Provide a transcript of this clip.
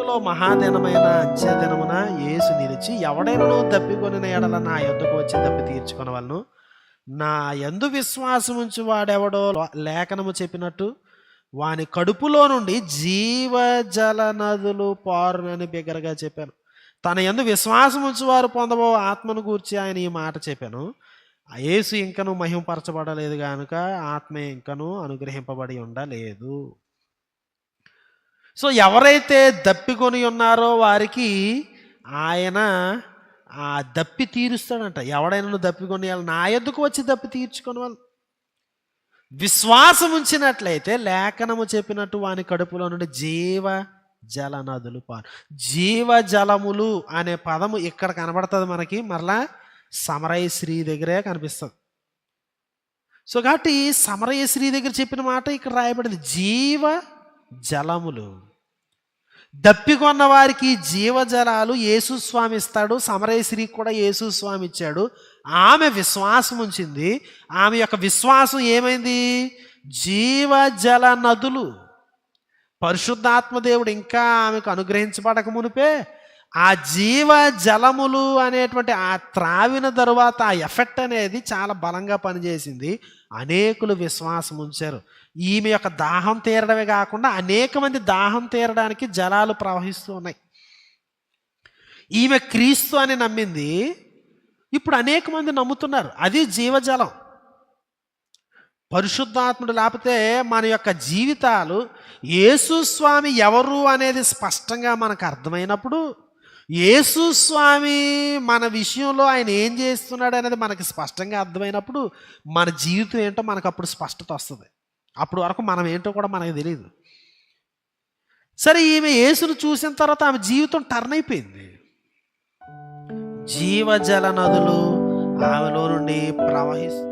దినములలో మహాదినమైన అంత్యదినమున యేసు నిలిచి ఎవడైనను దప్పికొనిన ఎడల నా యొద్దకు వచ్చి తప్పి తీర్చుకొనవలను. నా ఎందు విశ్వాసం ఉంచి వాడెవడో లేఖనము చెప్పినట్టు వాని కడుపులో నుండి జీవజల నదులు పారునని బిగ్గరగా చెప్పాను. తన ఎందు విశ్వాసం ఉంచి వారు పొందబో ఆత్మను గూర్చి ఆయన ఈ మాట చెప్పాను. ఆ యేసు ఇంకను మహింపరచబడలేదు కనుక ఆత్మ ఇంకను అనుగ్రహింపబడి ఉండలేదు. సో ఎవరైతే దప్పికొని ఉన్నారో వారికి ఆయన ఆ దప్పి తీరుస్తాడంట. ఎవడైనా నువ్వు దప్పికొని నా ఎందుకు వచ్చి దప్పి తీర్చుకొని వాళ్ళు విశ్వాసం ఉంచినట్లయితే లేఖనము చెప్పినట్టు వాని కడుపులో నుండి జీవ జల నదులు పాలు జీవ జలములు అనే పదము ఇక్కడ కనబడుతుంది మనకి మరలా సమరయ శ్రీ దగ్గరే కనిపిస్తుంది. సో కాబట్టి సమరయ శ్రీ దగ్గర చెప్పిన మాట ఇక్కడ రాయబడింది. జీవ జలములు. దప్పికొన్న వారికి జీవజలాలు యేసు స్వామి ఇస్తాడు సమరేశ్రీకి కూడా యేసు స్వామి ఇచ్చాడు ఆమె విశ్వాసం ఉంచింది ఆమె యొక్క విశ్వాసం ఏమైంది? జీవజల నదులు. పరిశుద్ధాత్మ దేవుడు ఇంకా ఆమెకు అనుగ్రహించబడక మునిపే ఆ జీవ జలములు అనేటువంటి ఆ త్రావిన తరువాత ఆ ఎఫెక్ట్ అనేది చాలా బలంగా పనిచేసింది. అనేకులు విశ్వాసం ఉంచారు. ఈమె యొక్క దాహం తీరడమే కాకుండా అనేక మంది దాహం తీరడానికి జలాలు ప్రవహిస్తూ ఉన్నాయి. ఈమె క్రీస్తు అని నమ్మింది. ఇప్పుడు అనేక మంది నమ్ముతున్నారు. అది జీవజలం. పరిశుద్ధాత్ముడు లేకపోతే మన యొక్క జీవితాలు యేసుస్వామి ఎవరు అనేది స్పష్టంగా మనకు అర్థమైనప్పుడు యేసు స్వామి మన విషయంలో ఆయన ఏం చేస్తున్నాడు అనేది మనకి స్పష్టంగా అర్థమైనప్పుడు మన జీవితం ఏంటో మనకు అప్పుడు స్పష్టత వస్తుంది. అప్పుడు వరకు మనం ఏంటో కూడా మనకు తెలియదు సరే ఈమె యేసును చూసిన తర్వాత ఆమె జీవితం టర్న్ అయిపోయింది. జీవజల నదులు ఆమెలో నుండి ప్రవహిస్తుంది